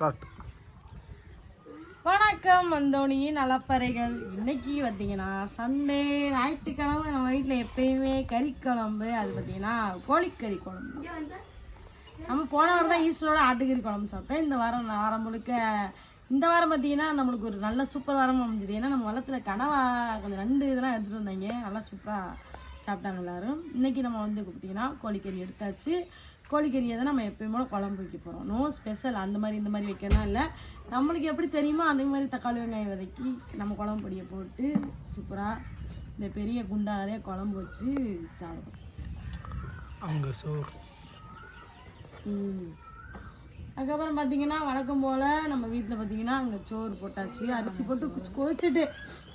Start வணக்கம் வந்தோனியின் நலப்பறைகள். இன்னைக்கு பார்த்தீங்கன்னா சண்டே ஞாயிற்றுக்கிழமை நம்ம வீட்டில் எப்பயுமே கறி குழம்பு அது பார்த்தீங்கன்னா கோழிக்கறி குழம்பு. நம்ம போன வாரம் தான் ஈஸ்டரோட ஆட்டுக்கறி குழம்பு சாப்பிட்டோம். இந்த வாரம் வாரம் முழுக்க இந்த வாரம் பார்த்தீங்கன்னா நம்மளுக்கு ஒரு நல்ல சூப்பர் வாரம் அமைஞ்சுது. ஏன்னா நம்ம வளர்த்துல கனவா கொஞ்சம் ரெண்டு இதெல்லாம் எடுத்துகிட்டு வந்தாங்க. நல்லா சூப்பராக சாப்பிட்டாங்க எல்லாரும். இன்னைக்கு நம்ம வந்து பார்த்தீங்கன்னா கோழிக்கறி எடுத்தாச்சு. கோழிக்கறியை தான் நம்ம எப்பயும் குழம்பு வைக்க போகிறோம் நோ ஸ்பெஷல் அந்த மாதிரி இந்த மாதிரி வைக்கலாம் இல்லை. நம்மளுக்கு எப்படி தெரியுமோ அதே மாதிரி தக்காளி வெங்காயம் வதக்கி நம்ம குழம்பு பொடியை போட்டு சூப்பராக இந்த பெரிய குண்டா நிறைய குழம்பு வச்சு சாப்பிடுவோம் அங்கே சோறு. ம். அதுக்கப்புறம் பார்த்தீங்கன்னா வழக்கம் போல் நம்ம வீட்டில் பார்த்தீங்கன்னா அங்கே சோறு போட்டாச்சு. அரிசி போட்டு கொதிச்சுட்டு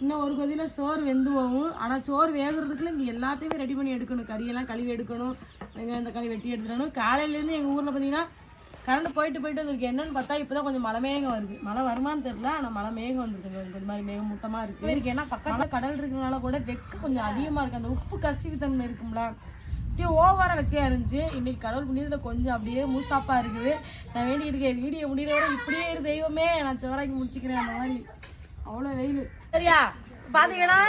இன்னும் ஒரு கொதியில் சோறு வெந்து போகும் ஆனால் சோறு வேகுறதுக்குள்ள இங்கே எல்லாத்தையுமே ரெடி பண்ணி எடுக்கணும். கறியெல்லாம் கழுவி எடுக்கணும். வெங்காயம் தக்காளி வெட்டி எடுத்துடணும். காலையிலேருந்து எங்கள் ஊரில் பார்த்தீங்கன்னா கரண்ட் போயிட்டு போயிட்டு வந்திருக்கு. என்னன்னு பார்த்தா இப்போ தான் கொஞ்சம் மழை மேகம் வருது. மழை வருமான்னு தெரியல ஆனால் மழை மேகம் வந்திருக்கு. கொஞ்சம் மாதிரி மேகம் மூட்டமாக இருக்குது இருக்கு. ஏன்னா பக்கத்தில் கடல் இருக்கிறனால கூட வெக்க கொஞ்சம் அதிகமாக இருக்குது அந்த உப்பு கசிவு தன்மை இருக்கும்ல. அப்படியே ஓவராக வெக்கையாக இருந்துச்சு. இன்னைக்கு கடவுள் புண்ணியத்தில் கொஞ்சம் அப்படியே மூசாப்பாக இருக்குது. நான் வேண்டிகிட்டு இருக்கேன். வீடியோ முடிகிற இப்படியே இரு தெய்வமே. நான் சிவராக்கி முடிச்சுக்கிறேன் அந்த மாதிரி. அவ்வளோ வெயில். சரியா? பார்த்தீங்கன்னா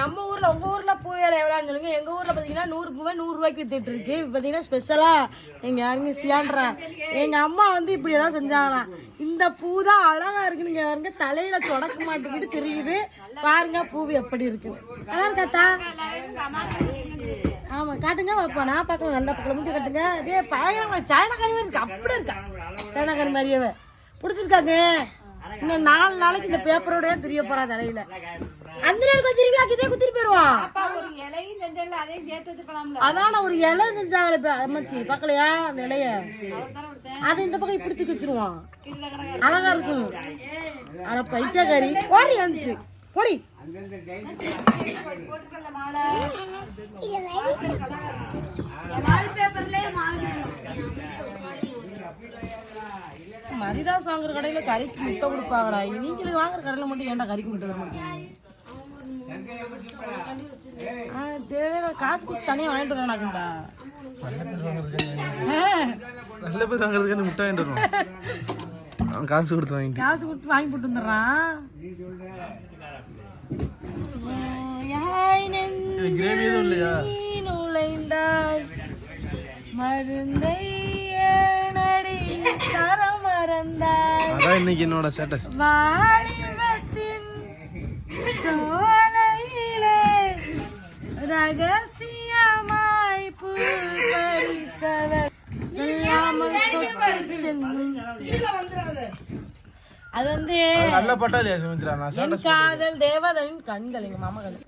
நம்ம ஊரில் உங்கள் ஊரில் பூ வேலை எவ்வளோன்னு சொல்லுங்க. எங்கள் ஊரில் பார்த்தீங்கன்னா நூறு பூவை நூறுரூவாய்க்கு வித்துட்டு இருக்கு. இப்போ பார்த்தீங்கன்னா ஸ்பெஷலாக எங்கள் யாருங்க சியான்றா எங்கள் அம்மா வந்து இப்படி தான் செஞ்சாங்களாம். இந்த பூ தான் அழகாக இருக்குன்னு யாருங்க தலையில் தொடக்க மாட்டேங்கிட்டு தெரியுது. பாருங்க பூ எப்படி இருக்கு. நல்லா இருக்காத்தா ஆமா காட்டுங்க பாப்பா நான் பார்க்கலாம் நல்லா பக்கம் முடிஞ்சு காட்டுங்க. அதே பயங்கரமா சைனாக்காரி மாதிரி இருக்கு. அப்படி இருக்கா? சைனாக்காரி மாதிரியே பிடிச்சிருக்காங்க? இன்னும் நாலு நாளைக்கு இந்த பேப்பரோடய தெரிய போறா தலையில அந்த நேரம் குத்திருக்கா இதே குத்திட்டு போயிருவான் அதான் ஒரு இலை செஞ்சாங்களே இப்ப அம்மாச்சி. பார்க்கலையா அந்த இலைய? அதை இந்த பக்கம் இப்படி தூக்கி வச்சிருவான். அழகா இருக்கும். ஆனா பைத்தியக்காரி. ஓடி வந்துச்சு ஓடி மரிதாஸ் வாங்குற கடையில கறிக்கு முட்டை கொடுப்பாங்கடா. நீங்களுக்கு வாங்குற கடையில மட்டும் ஏன்டா கறிக்கு முட்டை தர மாட்டேங்க ஆ, தேவையான காசு கொடுத்து தனியாக வாங்கிட்டு வரேனாக்குண்டா நல்ல பேர் வாங்குறதுக்கு முட்டை வாங்கிட்டு வருவான்? அவன் காசு கொடுத்து வாங்கிட்டு. காசு கொடுத்து வாங்கி போட்டு வந்துடுறான். நுழைந்தாய் மருந்தை ஏனடி தர மறந்தாய். அதான் இன்னைக்கு என்னோட ஸ்டேட்டஸ் வாலிபத்தின் சோலையிலே ரகசியமாய் பூ பறித்தவர். சொல்லாமல் செல்லும். அது வந்து நல்ல பட்டா இல்லையா சுமித்ரா? நான் என் காதல் தேவதனின் கண்கள் எங்க மாமா கண்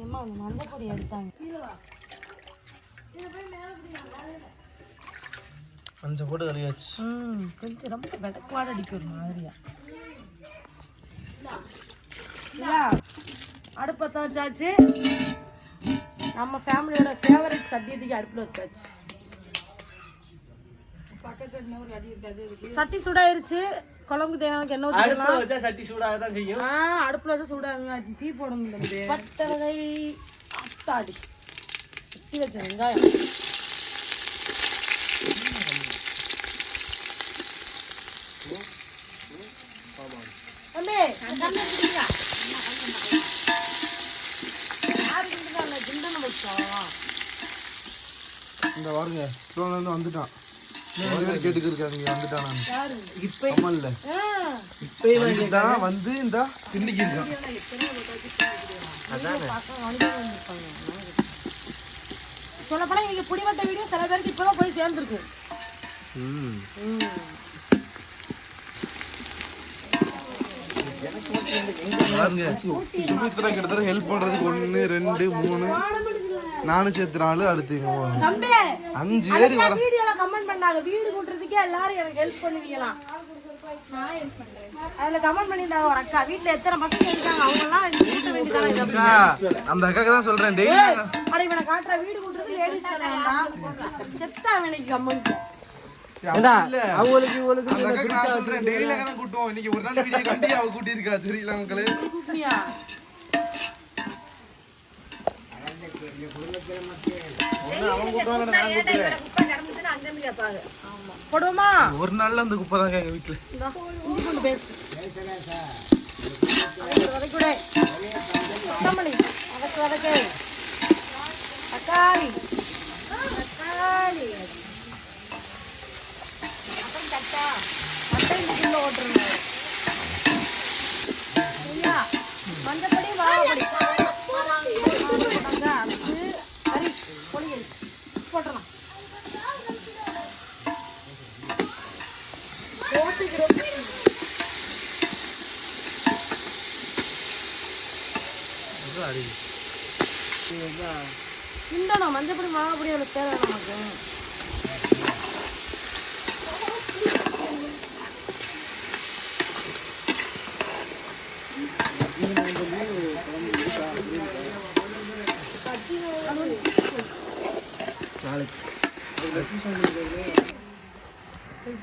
ஏம்மா, அந்த மஞ்சப்பொடி எடுத்தாங்க. மஞ்சள் போட்டு கழுவியாச்சு. ம் கொஞ்சம் ரொம்ப வெடக்குவாட அடிக்க ஒரு மாதிரியா. இல்லையா? அடுப்பத்த வச்சாச்சு நம்ம ஃபேமிலியோட ஃபேவரட் சட்டியத்துக்கு அடுப்பில் வச்சாச்சு. சட்டி சூடாயிருச்சு. குழம்புக்கு தேவையான எண்ணெய் ஊற்றிக்கலாம் வச்சா சட்டி சூடாக தான் செய்யும். ஆ அடுப்பில் வச்சா சூடாங்க அது தீ போடணும் பட்டரை அத்தாடி சுத்தி வச்ச வெங்காயம். தம்பி அந்த கண்ணை எடுத்துக்கீங்க. யாரு கிண்டுறாங்க? கிண்டணும் வச்சோம். இந்த பாருங்க ஸ்டோன்ல இருந்து வந்துட்டான் கேட்டுக்கு இருக்காங்க இங்க வந்துட்டான் நான் அம்மா இல்ல ஆ, வந்துட்டான். வந்து இந்த கிண்டிக்கு இருக்கான் பக்கம் வண்டியில வந்திருப்பாங்க. சொல்லப்போனா இன்னைக்கு புடிவட்ட வீடியோ சில பேருக்கு இப்பதான் போய் சேர்ந்துருக்கு. கிட்டத்தட்ட ஹெல்ப் பண்றதுக்கு ஒண்ணு ரெண்டு மூணு. நானும் சேர்த்து நாலு அடுத்து இங்க போகணும். அஞ்சு ஏறி வர வீடியோல கமெண்ட் பண்ணாங்க. வீடு கூட்டுறதுக்கே எல்லாரும் எனக்கு ஹெல்ப் பண்ணுவீங்களாம் அதுல கமெண்ட் பண்ணியிருந்தாங்க ஒரு அக்கா. வீட்டுல எத்தனை பசங்க இருக்காங்க? அவங்க எல்லாம் கூட்ட அந்த அக்காக்கு தான் சொல்றேன். டெய்லி அட இவனை காட்டுற வீடு கூட்டுறது லேடிஸ் வேண்டாம் செத்தா அவனுக்கு கமெண்ட் ஏண்டா இல்ல. அவங்களுக்கு இவங்களுக்கு அங்க தான் கூட்டுவோம். இன்னைக்கு ஒரு நாள் video கண்டி அவ கூட்டியிருக்கா. சரிங்களா மக்களே? போடுவோமா? ஒரு நாள்ல அந்த குப்பை தாங்க எங்க வீட்டுல இந்தா, இஞ்சி பூண்டு பேஸ்ட் வதக்கூடே கொத்தமல்லி. வதக்கு வதக்கு. தக்காளி. தக்காளி. அப்புறம் தட்டா. தட்டை இந்த ஓட்டுருங்க சரியா மஞ்சப்பொடி வாழைப்பொடி போட்டாங்க அடுத்து கறி பொடிகள் போட்டுடலாம் போட்டுக்கிறோம் கிண்டணும் மஞ்சப்பொடி மிளகாப்பொடி அதில் தேவை நமக்கு.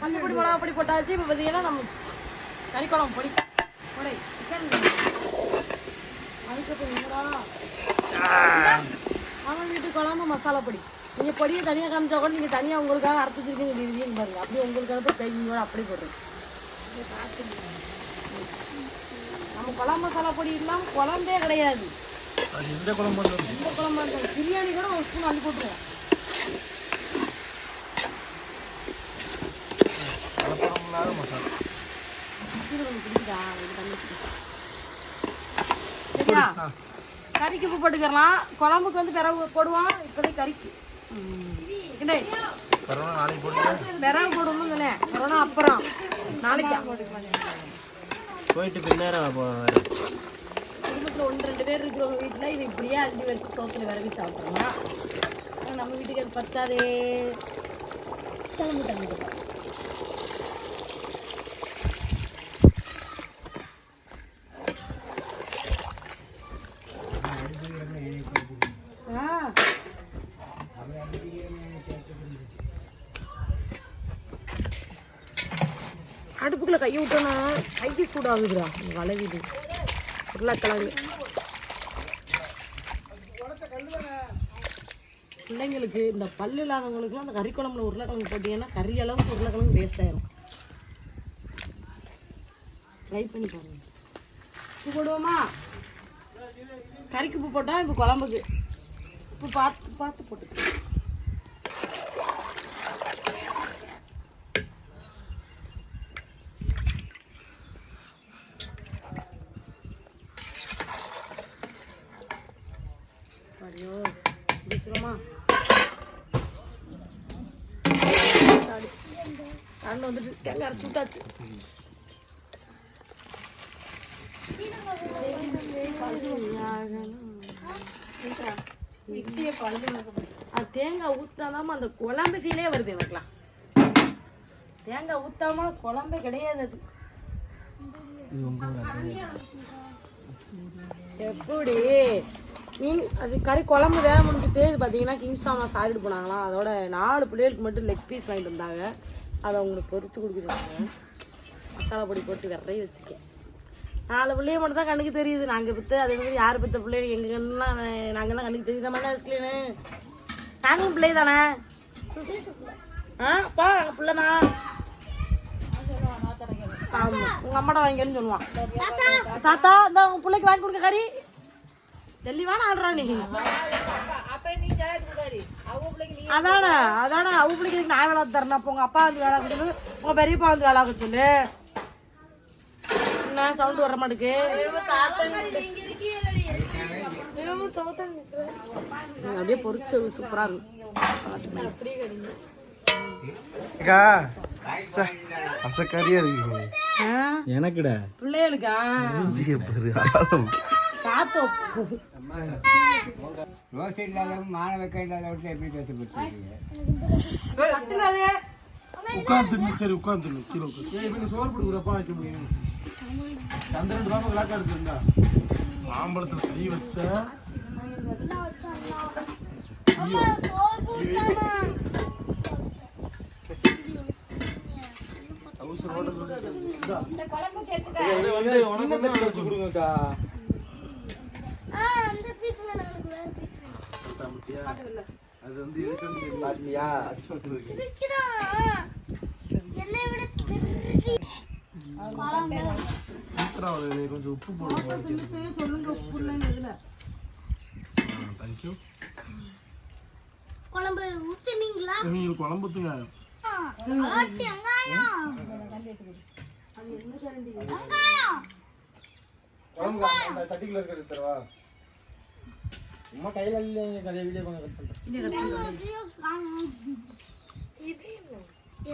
மஞ்சப்பொடி மிளகாப்பொடி போட்டாச்சு. இப்போ பார்த்தீங்கன்னா நம்ம கறி குழம்பு பொடி. பொடி சிக்கன். அதுக்கப்புறம் அவன் வீட்டு குழம்பு மசாலா பொடி. நீங்கள் பொடியை தனியாக காமிச்சா கூட நீங்கள் தனியாக உங்களுக்காக அரைச்சி வச்சிருக்கீங்க சொல்லிடுவீங்க பாருங்க. அப்படியே உங்களுக்காக போய் பேக்கிங்கோட அப்படி போடுறேன் நம்ம குழம்பு மசாலா பொடி இல்லாமல் குழம்பே கிடையாது. எந்த குழம்பு எந்த குழம்பா இருந்தாலும் பிரியாணி கூட ஒரு ஸ்பூன் அள்ளி போட்டுருவோம். மசாலா. சீரகம் பிடிக்குதா? தண்ணி. கறிக்கு உப்பு போட்டுக்கிறலாம். குழம்புக்கு வந்து பிறகு போடுவோம். இப்போதைக்கு கறிக்கு. பிறகு போடணும்னு சொன்னேன் கொரோனா அப்புறம். நாளைக்கா. போயிட்டு பின்னேரம் குடும்பத்தில் ஒன்று ரெண்டு பேர் இருக்கிறவங்க வீட்டில் இது இப்படியே அள்ளி வச்சு சோத்துல விறகு சாப்பிட்றலாம் ஆனா நம்ம வீட்டுக்கு அது பத்தாதே. கிளம்பு தங்கிட்டு ஆ கை கையை விட்டோன்னா கைக்கு சூடாகுதுடா. இந்த வளவிது. உருளைக்கிழங்கு. பிள்ளைங்களுக்கு இந்த பல்லு இல்லாதவங்களுக்குலாம் அந்த கறி குழம்புல உருளைக்கிழங்கு போட்டீங்கன்னா கறி அளவுக்கு உருளைக்கிழங்கு வேஸ்ட் ஆயிரும். ட்ரை பண்ணி பாருங்க. உப்பு போடுவோமா? கறிக்கு உப்பு போட்டால் இப்போ குழம்புக்கு. உப்பு பார்த்து பார்த்து போட்டுக்கலாம். கரண்ட் வந்துட்டு தேங்காய் அரைச்சி விட்டாச்சு. தேங்காய் ஊத்தாதாம அந்த குழம்பு ஃபீலே வருது எனக்குலாம் தேங்காய் ஊத்தாம குழம்பே கிடையாது அது. எப்படி? மீன் அது கறி குழம்பு வேலை முடிஞ்சுட்டு இது பார்த்தீங்கன்னா கிங்ஸ்டாமா சாப்பிட்டு போனாங்களாம். அதோட நாலு பிள்ளைகளுக்கு மட்டும் லெக் பீஸ் வாங்கிட்டு வந்தாங்க. அதை அவங்களுக்கு பொறிச்சு கொடுக்க சொல்லுவேன் மசாலா பொடி போட்டு விரைய வச்சுருக்கேன் நாலு பிள்ளைய மட்டும் தான் கண்ணுக்கு தெரியுது. நாங்கள் பெற்று அதே மாதிரி யார் பெற்ற பிள்ளைங்க எங்கள் கண்ணுலாம் நாங்கள் தான் கண்ணுக்கு தெரியுது மாதிரி வச்சுக்கலேன்னு நாங்களும் பிள்ளை தானே? ஆ பா பிள்ளை தான். ஆமாம் உங்கள் அம்மாட்ட வாங்கிக்கன்னு சொல்லுவான். தாத்தா இந்த உங்கள் பிள்ளைக்கு வாங்கி கொடுக்க கறி. தெளிவான ஆடுறா நீ. அதானே அதானே அவங்க பிள்ளைக்கு எதுக்கு நான் வேலை தரணும் அப்போ உங்கள் அப்பா வந்து வேலை கொடுத்து உங்கள் பெரியப்பா வந்து வேலை சொல்லு. என்ன சவுண்ட் வர மாட்டேக்கு அப்படியே பொரிச்சு சூப்பராக இருக்கும் எனக்குடா. பிள்ளைகளுக்கா மூஞ்சிய பாரு ஆழம். காத்து ரோஸ் இல்லாதவங்க மாலை வைக்க இல்லாதவங்க எப்படி கட்டுறாரு உட்கார்ந்து சரி உட்கார்ந்து கீழே இவனுக்கு சோறு போட்டு கொடுப்பா வைக்க முடியும் அந்த ரெண்டு பாப்பா விளாக்கா இருக்குண்டா மாம்பழத்துல கை வச்ச. எடுத்துக்க. வந்து உனக்கு வச்சு கொடுங்கக்கா. அது வந்து எதுக்கு பாத்தியா? கொஞ்சம் உப்பு போடுங்க சொல்லுங்க உப்பு இல்லைன்னு இதுல தேங்க்யூ குழம்பு ஊத்துனீங்களா? நீங்க குழம்புத்துங்க ஆட்டி வெங்காயம். வெங்காயம். குழம்பு தட்டிக்குள்ள இருக்கிறது தரவா? சும்மா கையில இல்லைங்க கதையை வீடியோ பண்ண கட் பண்ணிட்டேன்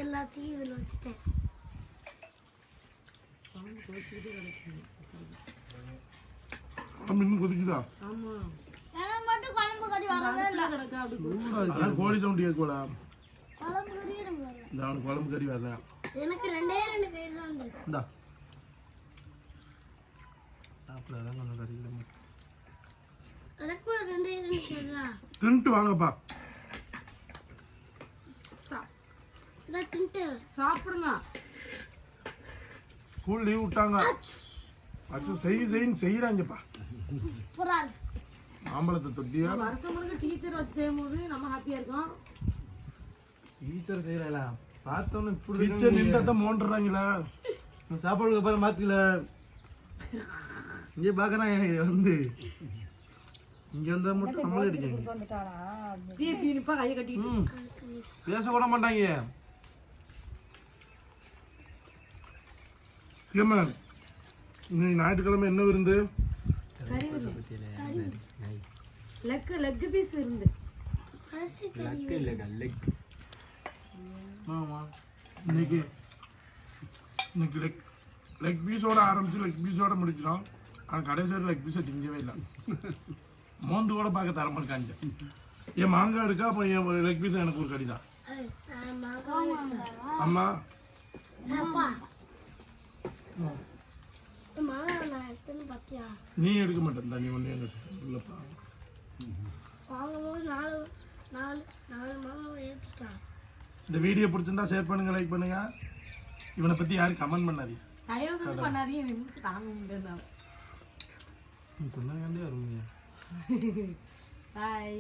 எல்லாத்தையும் இதில் வச்சுட்டேன் கொதிக்குதா கோழி சவுண்ட் குழம்பு கறி வரல எனக்கு ரெண்டே ரெண்டு கறி தான் இந்தா கொஞ்சம் கறி இல்லை எனக்கு தான் தின்ட்டு வாங்கப்பா. சாப்பிடுங்க. ஸ்கூல் லீவ் விட்டாங்க. அச்சு செய் செய்ன்னு செய்யறாங்கப்பா சூப்பரா இருக்கு. மாம்பழத்தை தொட்டியா? வருஷம் முழுக்க டீச்சர் வச்சு செய்யும்போது நம்ம ஹாப்பியா இருக்கோம். டீச்சர் செய்யல பார்த்தோன்னு இப்படி டீச்சர் நின்றத மோண்டுறாங்களா. சாப்பாடுக்கு அப்புறம் மாத்தில இங்கே பார்க்கறேன் வந்து. இங்க வந்தா மட்டும் நம்மளே அடிச்சாங்க பேச கூட மாட்டாங்க. ஏமா இன்னைக்கு ஞாயிற்றுக்கிழமை என்ன விருந்து? கறி லெக் லெக் பீஸ் இருந்து அரிசி கறி ஆமா. இன்னைக்கு இன்னைக்கு லெக் லெக் பீஸோட ஆரம்பிச்சு லெக் பீஸோட முடிக்கிறோம் ஆனால் கடைசி லெக் பீஸை திங்கவே இல்லை. மோந்து கூட பார்க்க தர மாட்டாங்க. என் மாங்காய் எடுக்கா அப்போ என் லெக் பீஸ் எனக்கு ஒரு கடி தான். அம்மா. நீ எடுக்க மாட்டேன் தண்ணி ஒன்று இல்லைப்பா வாங்கும்போது நாலு நாலு நாலு மாங்காய் ஏற்றிட்டான் இந்த வீடியோ பிடிச்சிருந்தா ஷேர் பண்ணுங்க லைக் பண்ணுங்க. இவனை பற்றி யாரும் கமெண்ட் பண்ணாதீங்க. தயவு பண்ணாதீங்க சொன்னாங்க அருமையா. பாய்